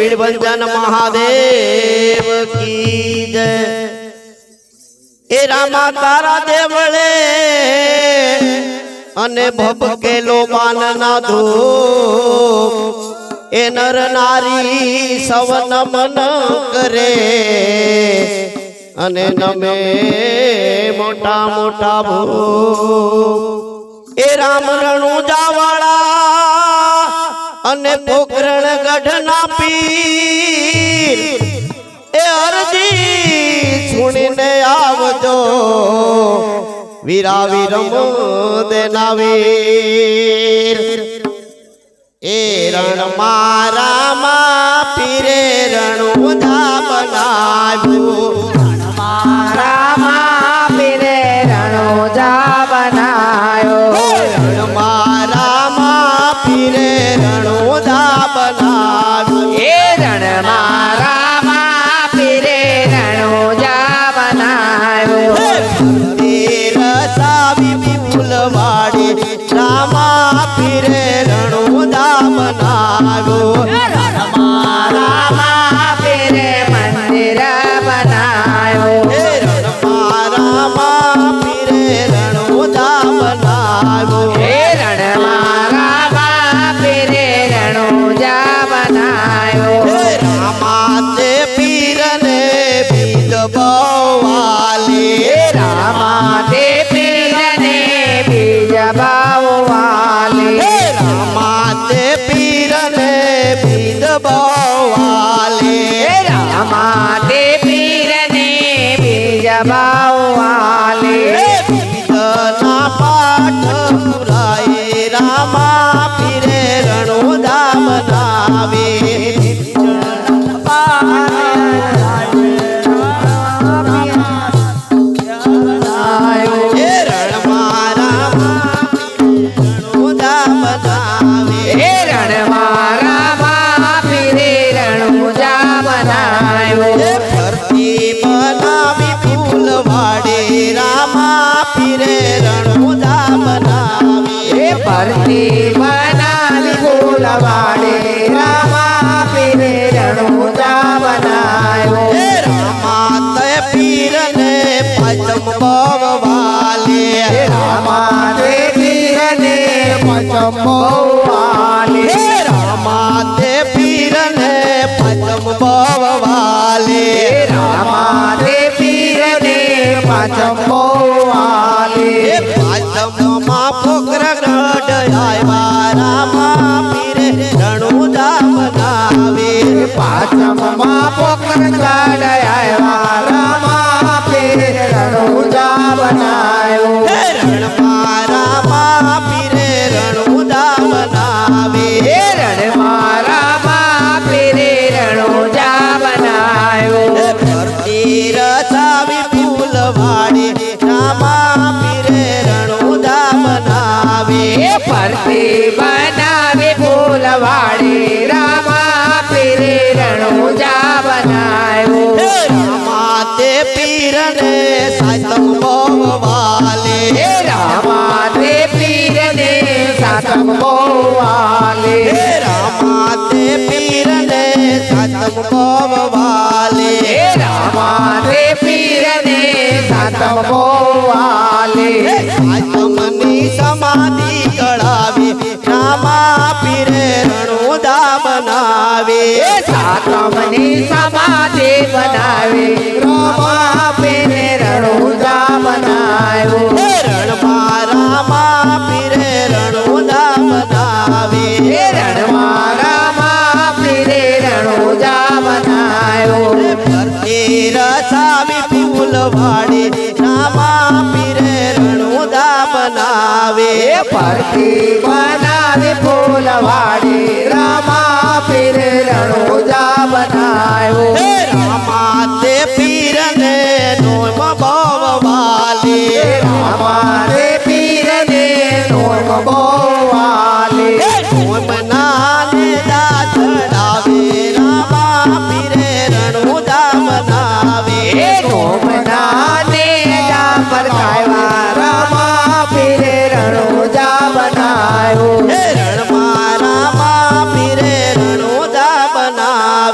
ભીડભંજન મહાદેવ કી એ રામા તારા દેવળે અને ભભકેલો માનના ધૂપ। એ નર નારી સવ નમન કરે। અને નમે મોટા મોટા ભો એ રામ રણુ જાવા અને પોખરણ ગઢના પી એ અરજી સુણીને આવજો. વીરા વીરમ દેના વીર એ રણમાં વાળી રામા પીરે રણુદા બનાવ્યો about ફરતી બનાવી ફૂલવાડી રામા પીરે રણુજા બનાવ્યો. તે પીરને સાતમ બોવાલે રામા તે પીરને સાતમ બોવાલે રામા તે પીરને સાતમ બોવાલે રામા તે પીરને સાતમ બોવાલે તમને સમાધિ બનાવે. રમા પીને રણુદા બનાવ્યો રણમાં રામા પીરે રણુદા બનાવે રણમાં રામા પીરે બનાવ્યો ભરતે રસાવી ફૂલવાડે રામા પીરે બનાવે ભરતી બનાવે ફૂલવાડે રામા પીરે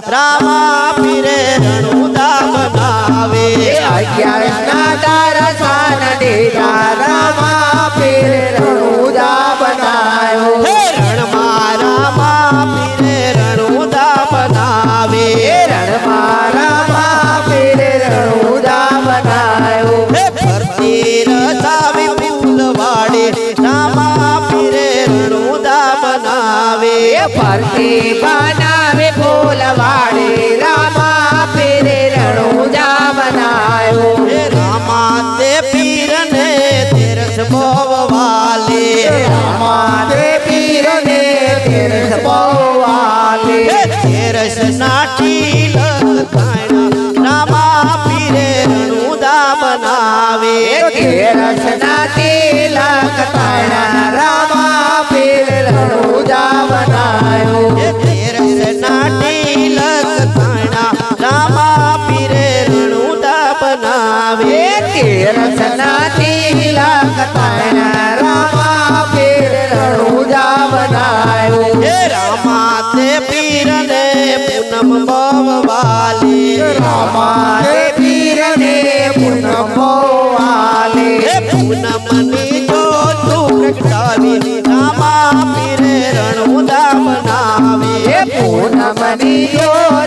રામા પીરે રણુદા બનાવે. અગિયારના દર્શન દેતા રામા પીર રણુદા બનાવ્યો હે રણમાં રામા પીરે રણુદા બનાવે. રણમા રામા પીર રણુદા બનાવ્યો હે ફરતી રસાવી ફૂલવાડે રામા પીરે રણુદા બનાવે. ફરતી હે રામા તે પીરને તેરસ બહુ વાલે રામા તે પીરને તેરસ લખાણા રામા પીરે રણુદા બનાવે. તેરસ પૂનમ બહુ વાલે રામા તે પીરને પૂનમ વાલે હે પૂનમની જોતું પ્રગટાવી રામા પીરે રણુદા બનાવે પૂનમની જોજો